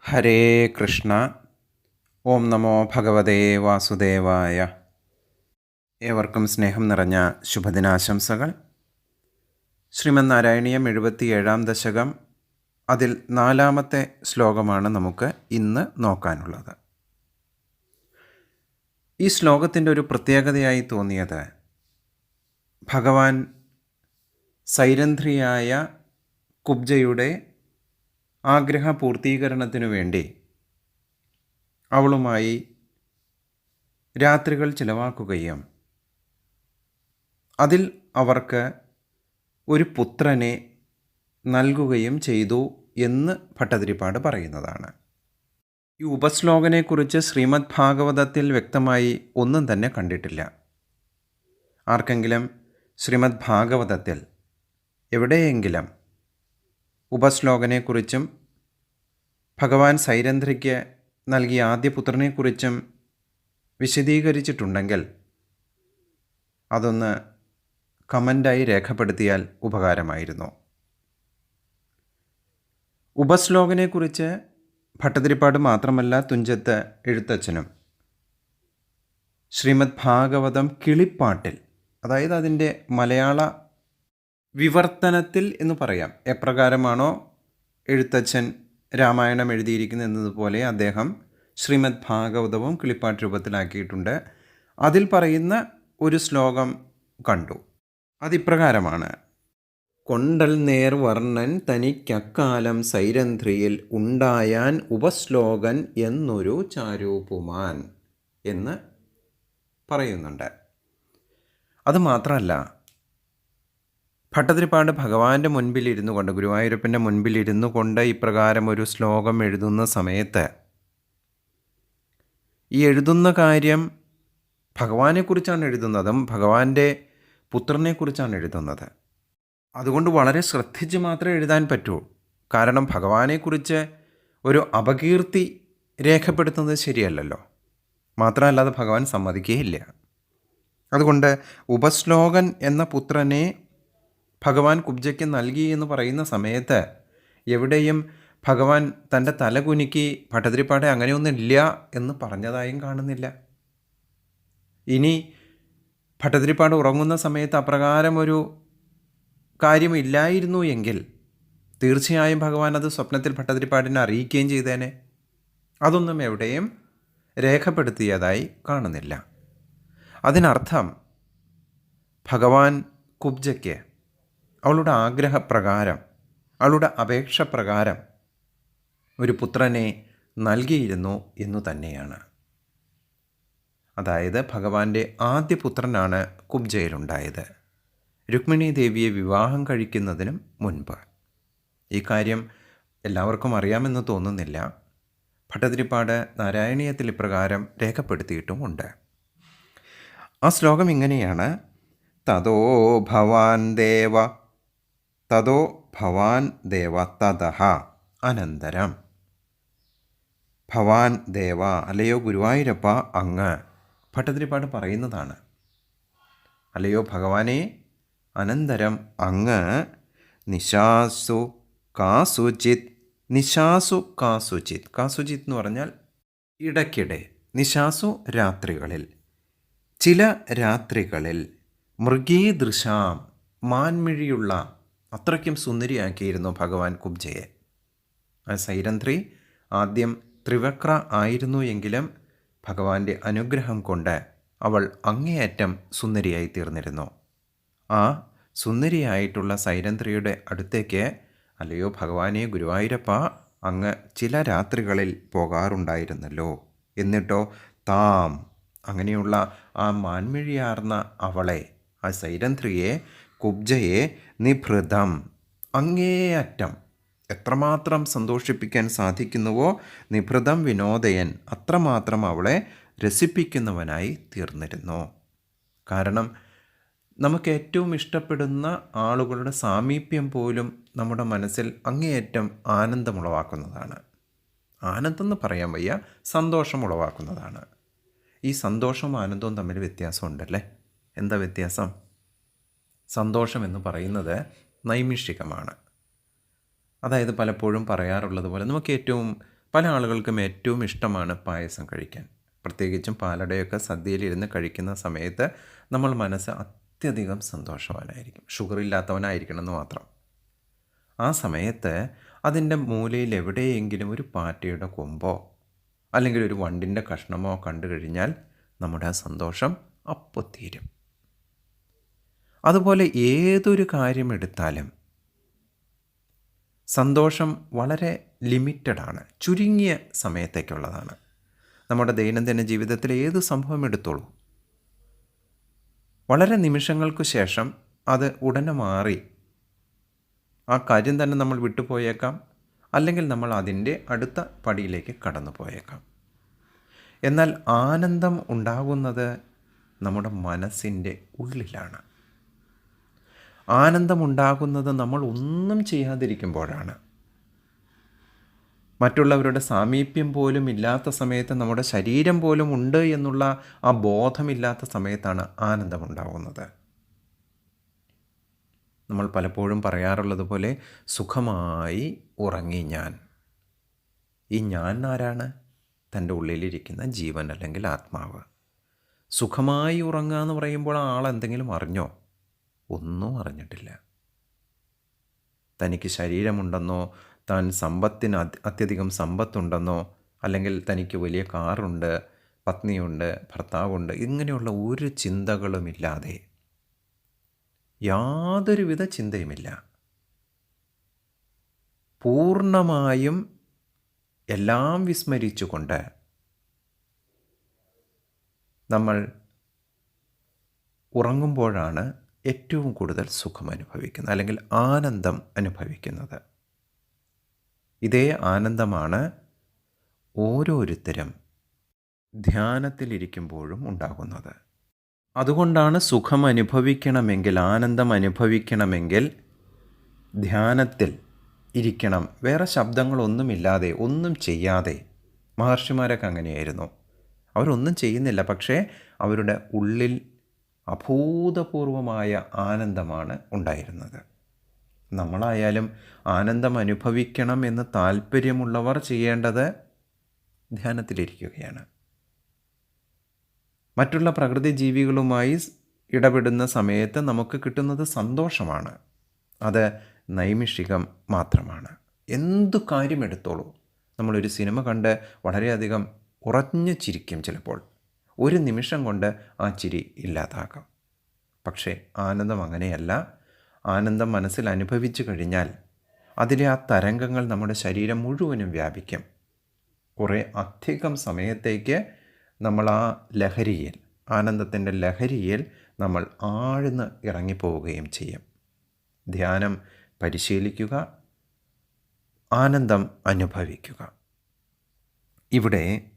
ഹരേ കൃഷ്ണ. ഓം നമോ ഭഗവതേ വാസുദേവായ. ഏവർക്കും സ്നേഹം നിറഞ്ഞ ശുഭദിനാശംസകൾ. ശ്രീമന് നാരായണീയം എഴുപത്തിയേഴാം ദശകം. അതിൽ നാലാമത്തെ ശ്ലോകമാണ് നമുക്ക് ഇന്ന് നോക്കാനുള്ളത്. ഈ ശ്ലോകത്തിന്റെ ഒരു പ്രത്യേകതയായി തോന്നിയത് ഭഗവാൻ സൈരന്ധ്രിയായ കുബ്ജയുടെ ആഗ്രഹ പൂർത്തീകരണത്തിനു വേണ്ടി അവളുമായി രാത്രികൾ ചിലവാക്കുകയും അതിൽ അവർക്ക് ഒരു പുത്രനെ നൽകുകയും ചെയ്തു എന്ന് ഭട്ടതിരിപ്പാട് പറയുന്നതാണ്. ഈ ഉപശ്ലോകനെക്കുറിച്ച് ശ്രീമദ് ഭാഗവതത്തിൽ വ്യക്തമായി ഒന്നും തന്നെ കണ്ടിട്ടില്ല. ആർക്കെങ്കിലും ശ്രീമദ് ഭാഗവതത്തിൽ എവിടെയെങ്കിലും ഉപശ്ലോകനെക്കുറിച്ചും ഭഗവാൻ സൈരന്ധ്രയ്ക്ക് നൽകിയ ആദ്യ പുത്രനെക്കുറിച്ചും വിശദീകരിച്ചിട്ടുണ്ടെങ്കിൽ അതൊന്ന് കമന്റായി രേഖപ്പെടുത്തിയാൽ ഉപകാരമായിരുന്നു. ഉപശ്ലോകനെക്കുറിച്ച് ഭട്ടതിരിപ്പാട് മാത്രമല്ല തുഞ്ചത്ത് എഴുത്തച്ഛനും ശ്രീമദ് ഭാഗവതം കിളിപ്പാട്ടിൽ അതായത് അതിന്റെ മലയാള വിവർത്തനത്തിൽ എന്ന് പറയാം. എപ്രകാരമാണോ എഴുത്തച്ഛൻ രാമായണം എഴുതിയിരിക്കുന്നത് അദ്ദേഹം ശ്രീമദ് ഭാഗവതവും കിളിപ്പാട്ട് രൂപത്തിലാക്കിയിട്ടുണ്ട്. അതിൽ പറയുന്ന ഒരു ശ്ലോകം കണ്ടു. അതിപ്രകാരമാണ്. കൊണ്ടൽ നേർ വർണൻ തനിക്കക്കാലം സൈരന്ധ്രിയിൽ ഉണ്ടായാൻ ഉപശ്ലോകൻ എന്നൊരു ചാരൂപുമാൻ എന്ന് പറയുന്നുണ്ട്. അത് മാത്രമല്ല ഭട്ടതിരിപ്പാട് ഭഗവാന്റെ മുൻപിലിരുന്നു കൊണ്ട് ഗുരുവായൂരപ്പന്റെ മുൻപിലിരുന്നു കൊണ്ട് ഇപ്രകാരം ഒരു ശ്ലോകം എഴുതുന്ന സമയത്ത് ഈ എഴുതുന്ന കാര്യം ഭഗവാനെക്കുറിച്ചാണ് എഴുതുന്നതും ഭഗവാന്റെ പുത്രനെക്കുറിച്ചാണ് എഴുതുന്നത്. അതുകൊണ്ട് വളരെ ശ്രദ്ധിച്ച് മാത്രമേ എഴുതാൻ പറ്റൂ. കാരണം ഭഗവാനെക്കുറിച്ച് ഒരു അപകീർത്തി രേഖപ്പെടുത്തുന്നത് ശരിയല്ലല്ലോ. മാത്രമല്ല അത് ഭഗവാൻ സമ്മതിക്കുകയില്ല. അതുകൊണ്ട് ഉപശ്ലോകൻ എന്ന പുത്രനെ ഭഗവാൻ കുബ്ജയ്ക്ക് നൽകി എന്ന് പറയുന്ന സമയത്ത് എവിടെയും ഭഗവാൻ തന്റെ തല കുനുക്കി ഭട്ടതിരിപ്പാടെ അങ്ങനെയൊന്നുമില്ല എന്ന് പറഞ്ഞതായും കാണുന്നില്ല. ഇനി ഭട്ടതിരിപ്പാട് ഉറങ്ങുന്ന സമയത്ത് അപ്രകാരം ഒരു കാര്യമില്ലായിരുന്നു എങ്കിൽ തീർച്ചയായും ഭഗവാൻ അത് സ്വപ്നത്തിൽ ഭട്ടതിരിപ്പാടിനെ അറിയിക്കുകയും ചെയ്തേനെ. അതൊന്നും എവിടെയും രേഖപ്പെടുത്തിയതായി കാണുന്നില്ല. അതിനർത്ഥം ഭഗവാൻ കുബ്ജയ്ക്ക് അവളുടെ ആഗ്രഹപ്രകാരം അവളുടെ അപേക്ഷ പ്രകാരം ഒരു പുത്രനെ നൽകിയിരുന്നു എന്നു തന്നെയാണ്. അതായത് ഭഗവാന്റെ ആദ്യ പുത്രനാണ് കുബ്ജയിലുണ്ടായത്. രുക്മിണി ദേവിയെ വിവാഹം കഴിക്കുന്നതിനും മുൻപ്. ഈ കാര്യം എല്ലാവർക്കും അറിയാമെന്ന് തോന്നുന്നില്ല. ഭട്ടതിരിപ്പാട് നാരായണീയത്തിൽ ഇപ്രകാരം രേഖപ്പെടുത്തിയിട്ടുമുണ്ട്. ആ ശ്ലോകം ഇങ്ങനെയാണ്. തതോ ഭവാൻ ദേവ തതോ ഭവാൻ ദേവ തതഹ അനന്തരം. ഭവാൻ ദേവ അല്ലയോ ഗുരുവായൂരപ്പ അങ്ങ്. ഭട്ടതിരിപ്പാട് പറയുന്നതാണ്. അല്ലയോ ഭഗവാനെ അനന്തരം അങ്ങ്. നിശാസു കാസുചിത് നിശാസു കാസുചിത്. കാസുചിത് എന്ന് പറഞ്ഞാൽ ഇടയ്ക്കിടെ നിശാസു രാത്രികളിൽ. ചില രാത്രികളിൽ മൃഗീദൃശാം മാൻമിഴിയുള്ള അത്രയ്ക്കും സുന്ദരിയാക്കിയിരുന്നു ഭഗവാൻ കുബ്ജയെ. ആ സൈരന്ധ്രി ആദ്യം ത്രിവക്ര ആയിരുന്നു എങ്കിലും ഭഗവാന്റെ അനുഗ്രഹം കൊണ്ട് അവൾ അങ്ങേയറ്റം സുന്ദരിയായി തീർന്നിരുന്നു. ആ സുന്ദരിയായിട്ടുള്ള സൈരന്ധ്രിയുടെ അടുത്തേക്ക് അല്ലയോ ഭഗവാനെ ഗുരുവായൂരപ്പ അങ്ങ് ചില രാത്രികളിൽ പോകാറുണ്ടായിരുന്നല്ലോ. എന്നിട്ടോ താം അങ്ങനെയുള്ള ആ മാൻമിഴിയാർന്ന അവളെ ആ സൈരന്ധ്രിയെ കുബ്ജയെ നിഭൃതം. അങ്ങേയറ്റം. എത്രമാത്രം സന്തോഷിപ്പിക്കാൻ സാധിക്കുന്നുവോ നിഭൃതം വിനോദയൻ അത്രമാത്രം അവളെ രസിപ്പിക്കുന്നവനായി തീർന്നിരുന്നു. കാരണം നമുക്ക് ഏറ്റവും ഇഷ്ടപ്പെടുന്ന ആളുകളുടെ സാമീപ്യം പോലും നമ്മുടെ മനസ്സിൽ അങ്ങേയറ്റം ആനന്ദമുളവാക്കുന്നതാണ്. ആനന്ദം എന്ന് പറയാൻ വയ്യ സന്തോഷം ഉളവാക്കുന്നതാണ് ഈ സന്തോഷവും ആനന്ദവും തമ്മിൽ വ്യത്യാസമുണ്ടല്ലേ? എന്താ വ്യത്യാസം? സന്തോഷം എന്ന് പറയുന്നത് നൈമിഷികമാണ്. അതായത് പലപ്പോഴും പറയാറുള്ളത് പോലെ നമുക്ക് ഏറ്റവും പല ആളുകൾക്കും ഏറ്റവും ഇഷ്ടമാണ് പായസം കഴിക്കാൻ. പ്രത്യേകിച്ചും പാലടയൊക്കെ സദ്യയിലിരുന്ന് കഴിക്കുന്ന സമയത്ത് നമ്മൾ മനസ്സ് അത്യധികം സന്തോഷവാനായിരിക്കും. ഷുഗർ ഇല്ലാത്തവനായിരിക്കണം എന്ന് മാത്രം. ആ സമയത്ത് അതിന്റെ മൂലയിൽ എവിടെയെങ്കിലും ഒരു പാറ്റയുടെ കൊമ്പോ അല്ലെങ്കിൽ ഒരു വണ്ടിന്റെ കഷ്ണമോ കണ്ടു കഴിഞ്ഞാൽ നമ്മുടെ ആ സന്തോഷം അപ്പോൾ തീരും. അതുപോലെ ഏതൊരു കാര്യം എടുത്താലും സന്തോഷം വളരെ ലിമിറ്റഡാണ് ചുരുങ്ങിയ സമയത്തേക്കുള്ളതാണ്. നമ്മുടെ ദൈനംദിന ജീവിതത്തിലെ ഏത് സംഭവം എടുത്തോളൂ? വളരെ നിമിഷങ്ങൾക്ക് ശേഷം അത് ഉടനെ മാറി. ആ കാര്യം തന്നെ നമ്മൾ വിട്ടുപോയേക്കാം അല്ലെങ്കിൽ നമ്മൾ അതിന്റെ അടുത്ത പടിയിലേക്ക് കടന്നു പോയേക്കാം എന്നാൽ ആനന്ദം ഉണ്ടാകുന്നത് നമ്മുടെ മനസ്സിന്റെ ഉള്ളിലാണ്. ആനന്ദമുണ്ടാകുന്നത് നമ്മൾ ഒന്നും ചെയ്യാതിരിക്കുമ്പോഴാണ്. മറ്റുള്ളവരുടെ സാമീപ്യം പോലും ഇല്ലാത്ത സമയത്ത് നമ്മുടെ ശരീരം പോലും ഉണ്ട് എന്നുള്ള ആ ബോധമില്ലാത്ത സമയത്താണ് ആനന്ദമുണ്ടാകുന്നത്. നമ്മൾ പലപ്പോഴും പറയാറുള്ളത് പോലെ സുഖമായി ഉറങ്ങി ഞാൻ. ഈ ഞാൻ ആരാണ്? തന്റെ ഉള്ളിലിരിക്കുന്ന ജീവൻ അല്ലെങ്കിൽ ആത്മാവ്. സുഖമായി ഉറങ്ങുക എന്ന് പറയുമ്പോൾ ആൾ എന്തെങ്കിലും അറിഞ്ഞോ? ഒന്നും അറിഞ്ഞിട്ടില്ല. തനിക്ക് ശരീരമുണ്ടെന്നോ താൻ സമ്പത്തിന് അത്യധികം സമ്പത്തുണ്ടെന്നോ അല്ലെങ്കിൽ തനിക്ക് വലിയ കാറുണ്ട് പത്നിയുണ്ട് ഭർത്താവുണ്ട് ഇങ്ങനെയുള്ള ഒരു ചിന്തകളുമില്ലാതെ യാതൊരുവിധ ചിന്തയുമില്ല. പൂർണമായും എല്ലാം വിസ്മരിച്ചുകൊണ്ട് നമ്മൾ ഉറങ്ങുമ്പോഴാണ് ഏറ്റവും കൂടുതൽ സുഖം അനുഭവിക്കുന്നത് അല്ലെങ്കിൽ ആനന്ദം അനുഭവിക്കുന്നത്. ഇതേ ആനന്ദമാണ് ഓരോരുത്തരും ധ്യാനത്തിലിരിക്കുമ്പോഴും ഉണ്ടാകുന്നത്. അതുകൊണ്ടാണ് സുഖം അനുഭവിക്കണമെങ്കിൽ ആനന്ദം അനുഭവിക്കണമെങ്കിൽ ധ്യാനത്തിൽ ഇരിക്കണം. വേറെ ശബ്ദങ്ങളൊന്നുമില്ലാതെ ഒന്നും ചെയ്യാതെ. മഹർഷിമാരൊക്കെ അങ്ങനെയായിരുന്നു. അവരൊന്നും ചെയ്യുന്നില്ല. പക്ഷേ അവരുടെ ഉള്ളിൽ അഭൂതപൂർവമായ ആനന്ദമാണ് ഉണ്ടായിരുന്നത്. നമ്മളായാലും ആനന്ദം അനുഭവിക്കണം എന്ന് താല്പര്യമുള്ളവർ ചെയ്യേണ്ടത് ധ്യാനത്തിലിരിക്കുകയാണ്. മറ്റുള്ള പ്രകൃതി ജീവികളുമായി ഇടപെടുന്ന സമയത്ത് നമുക്ക് കിട്ടുന്നത് സന്തോഷമാണ്. അത് നൈമിഷികം മാത്രമാണ്. എന്തു കാര്യം എടുത്തോളൂ നമ്മളൊരു സിനിമ കണ്ട് വളരെയധികം ഉറഞ്ഞു ചിരിക്കും ചിലപ്പോൾ. ഒരു നിമിഷം കൊണ്ട് ആ ചിരി ഇല്ലാതാക്കാം പക്ഷേ ആനന്ദം അങ്ങനെയല്ല. ആനന്ദം മനസ്സിൽ അനുഭവിച്ചു കഴിഞ്ഞാൽ അതിലെ ആ തരംഗങ്ങൾ നമ്മുടെ ശരീരം മുഴുവനും വ്യാപിക്കും. കുറേ അധികം സമയത്തേക്ക് നമ്മൾ ആ ലഹരിയിൽ ആനന്ദത്തിന്റെ ലഹരിയിൽ നമ്മൾ ആഴ്ന്ന് ഇറങ്ങിപ്പോവുകയും ചെയ്യും. ധ്യാനം പരിശീലിക്കുക ആനന്ദം അനുഭവിക്കുക. ഇവിടെ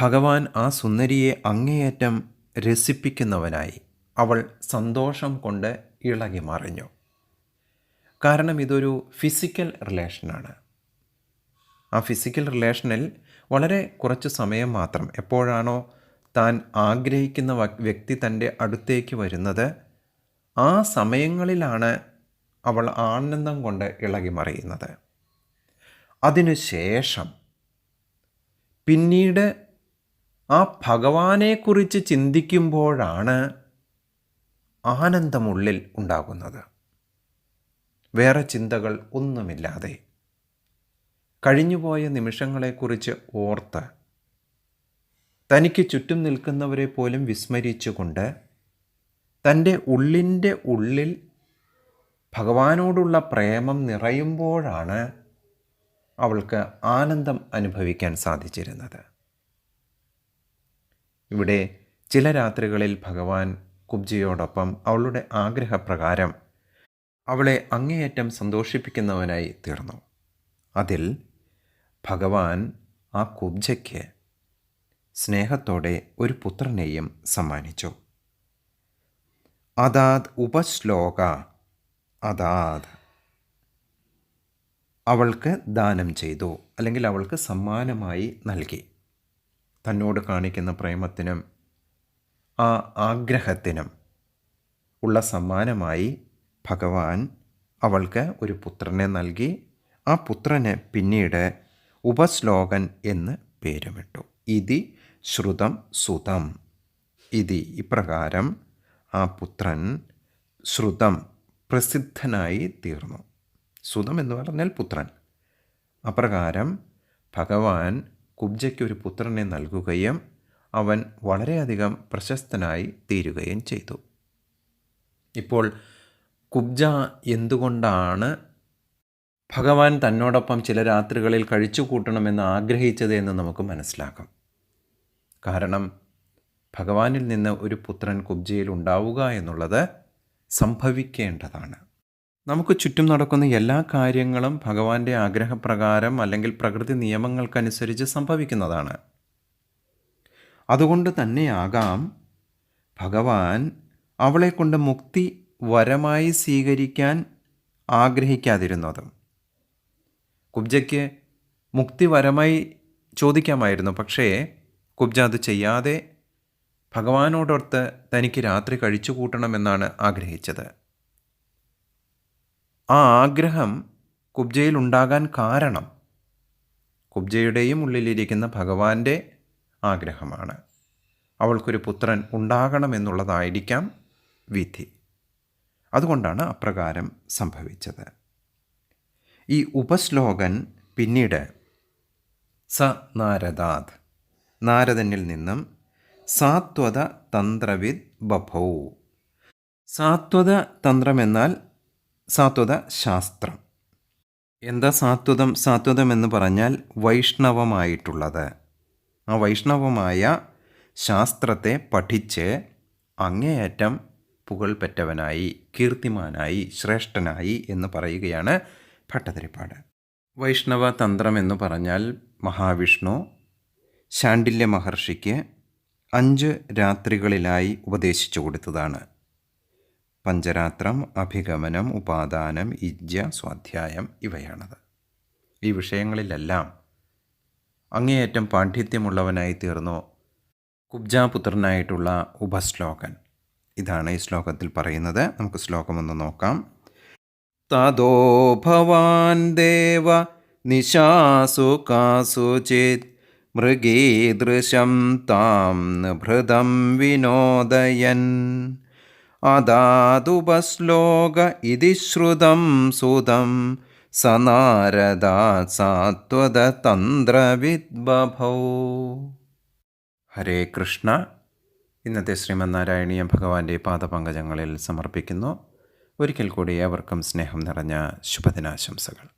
ഭഗവാൻ ആ സുന്ദരിയെ അങ്ങേയറ്റം രസിപ്പിക്കുന്നവനായി അവൾ സന്തോഷം കൊണ്ട് ഇളകി മറിഞ്ഞു. കാരണം ഇതൊരു ഫിസിക്കൽ റിലേഷനാണ് ആ ഫിസിക്കൽ റിലേഷനിൽ വളരെ കുറച്ച് സമയം മാത്രം എപ്പോഴാണോ താൻ ആഗ്രഹിക്കുന്ന വ്യക്തി തന്റെ അടുത്തേക്ക് വരുന്നത് ആ സമയങ്ങളിലാണ് അവൾ ആനന്ദം കൊണ്ട് ഇളകി മറിയുന്നത്. അതിനുശേഷം പിന്നീട് ആ ഭഗവാനെക്കുറിച്ച് ചിന്തിക്കുമ്പോഴാണ് ആനന്ദമുള്ളിൽ ഉണ്ടാകുന്നത്. വേറെ ചിന്തകൾ ഒന്നുമില്ലാതെ. കഴിഞ്ഞുപോയ നിമിഷങ്ങളെക്കുറിച്ച് ഓർത്ത് തനിക്ക് ചുറ്റും നിൽക്കുന്നവരെ പോലും വിസ്മരിച്ചുകൊണ്ട് തന്റെ ഉള്ളിന്റെ ഉള്ളിൽ ഭഗവാനോടുള്ള പ്രേമം നിറയുമ്പോഴാണ് അവൾക്ക് ആനന്ദം അനുഭവിക്കാൻ സാധിച്ചിരുന്നത്. ഇവിടെ ചില രാത്രികളിൽ ഭഗവാൻ കുബ്ജിയോടൊപ്പം അവളുടെ ആഗ്രഹപ്രകാരം അവളെ അങ്ങേയറ്റം സന്തോഷിപ്പിക്കുന്നവനായി തീർന്നു. അതിൽ ഭഗവാൻ ആ കുബ്ജയ്ക്ക് സ്നേഹത്തോടെ ഒരു പുത്രനെയും സമ്മാനിച്ചു. അതാത് ഉപശ്ലോക അതാത് അവൾക്ക് ദാനം ചെയ്തു അല്ലെങ്കിൽ അവൾക്ക് സമ്മാനമായി നൽകി. തന്നോട് കാണിക്കുന്ന പ്രേമത്തിനും ആ ആഗ്രഹത്തിനും ഉള്ള സമ്മാനമായി ഭഗവാൻ അവൾക്ക് ഒരു പുത്രനെ നൽകി. ആ പുത്രന് പിന്നീട് ഉപശ്ലോകൻ എന്ന് പേരുമിട്ടു. ഇതി ശ്രുതം സുതം. ഇതി ഇപ്രകാരം ആ പുത്രൻ ശ്രുതം പ്രസിദ്ധനായി തീർന്നു. സുതം എന്ന് പറഞ്ഞാൽ പുത്രൻ. അപ്രകാരം ഭഗവാൻ കുബ്ജയ്ക്ക് ഒരു പുത്രനെ നൽകുകയും അവൻ വളരെയധികം പ്രശസ്തനായി തീരുകയും ചെയ്തു. ഇപ്പോൾ കുബ്ജ എന്തുകൊണ്ടാണ് ഭഗവാൻ തന്നോടൊപ്പം ചില രാത്രികളിൽ കഴിച്ചു കൂട്ടണമെന്ന് ആഗ്രഹിച്ചത് എന്ന് നമുക്ക് മനസ്സിലാക്കാം. കാരണം ഭഗവാനിൽ നിന്ന് ഒരു പുത്രൻ കുബ്ജയിൽ ഉണ്ടാവുക എന്നുള്ളത് സംഭവിക്കേണ്ടതാണ്. നമുക്ക് ചുറ്റും നടക്കുന്ന എല്ലാ കാര്യങ്ങളും ഭഗവാന്റെ ആഗ്രഹപ്രകാരം അല്ലെങ്കിൽ പ്രകൃതി നിയമങ്ങൾക്കനുസരിച്ച് സംഭവിക്കുന്നതാണ്. അതുകൊണ്ട് തന്നെയാകാം ഭഗവാൻ അവളെക്കൊണ്ട് മുക്തി വരമായി സ്വീകരിക്കാൻ ആഗ്രഹിക്കാതിരുന്നത്. കുബ്ജയ്ക്ക് മുക്തി വരമായി ചോദിക്കാമായിരുന്നു. പക്ഷേ കുബ്ജ അത് ചെയ്യാതെ ഭഗവാനോടൊത്ത് തനിക്ക് രാത്രി കഴിച്ചു കൂട്ടണമെന്നാണ് ആഗ്രഹിച്ചത്. ആ ആഗ്രഹം കുബ്ജയിൽ ഉണ്ടാകാൻ കാരണം കുബ്ജയുടെയും ഉള്ളിലിരിക്കുന്ന ഭഗവാന്റെ ആഗ്രഹമാണ്. അവൾക്കൊരു പുത്രൻ ഉണ്ടാകണമെന്നുള്ളതായിരിക്കാം വിധി. അതുകൊണ്ടാണ് അപ്രകാരം സംഭവിച്ചത്. ഈ ഉപശ്ലോകൻ പിന്നീട് സ നാരദാത് നാരദനിൽ നിന്നും സാത്വത തന്ത്രവിദ് ബഭൗ. സാത്വത തന്ത്രം എന്നാൽ സാത്വത ശാസ്ത്രം. എന്താ സാത്വതം? സാത്വതം എന്ന് പറഞ്ഞാൽ വൈഷ്ണവമായിട്ടുള്ളത്. ആ വൈഷ്ണവമായ ശാസ്ത്രത്തെ പഠിച്ച് അങ്ങേയറ്റം പുകൾപെറ്റവനായി കീർത്തിമാനായി ശ്രേഷ്ഠനായി എന്ന് പറയുകയാണ് ഭട്ടതിരിപ്പാട്. വൈഷ്ണവ തന്ത്രം എന്ന് പറഞ്ഞാൽ മഹാവിഷ്ണു ശാണ്ഡില്യ മഹർഷിക്ക് അഞ്ച് രാത്രികളിലായി ഉപദേശിച്ചു കൊടുത്തതാണ്. പഞ്ചരാത്രം അഭിഗമനം ഉപാദാനം ഇജ്ജ സ്വാധ്യായം ഇവയാണത്. ഈ വിഷയങ്ങളിലെല്ലാം അങ്ങേയറ്റം പാണ്ഡിത്യമുള്ളവനായി തീർന്നു കുബ്ജാപുത്രനായിട്ടുള്ള ഉപശ്ലോകൻ. ഇതാണ് ഈ ശ്ലോകത്തിൽ പറയുന്നത്. നമുക്ക് ശ്ലോകമൊന്ന് നോക്കാം. തതോ ഭവാൻ ദേവ നിശാസു കാസുചിത് മൃഗീദൃശം താം ഭൃതം വിനോദയൻ. അദാതുപശ്ലോക ഇതി ശ്രുതം സുതം. സനാരദാ സാത്വത തന്ത്രവിദ്ബഭൗ ഹരേ കൃഷ്ണ. ഇന്നത്തെ ശ്രീമന്നാരായണീയ ഭഗവാന്റെ പാദപങ്കജങ്ങളിൽ സമർപ്പിക്കുന്നു. ഒരിക്കൽ കൂടി ഏവർക്കും സ്നേഹം നിറഞ്ഞ ശുഭദിനാശംസകൾ.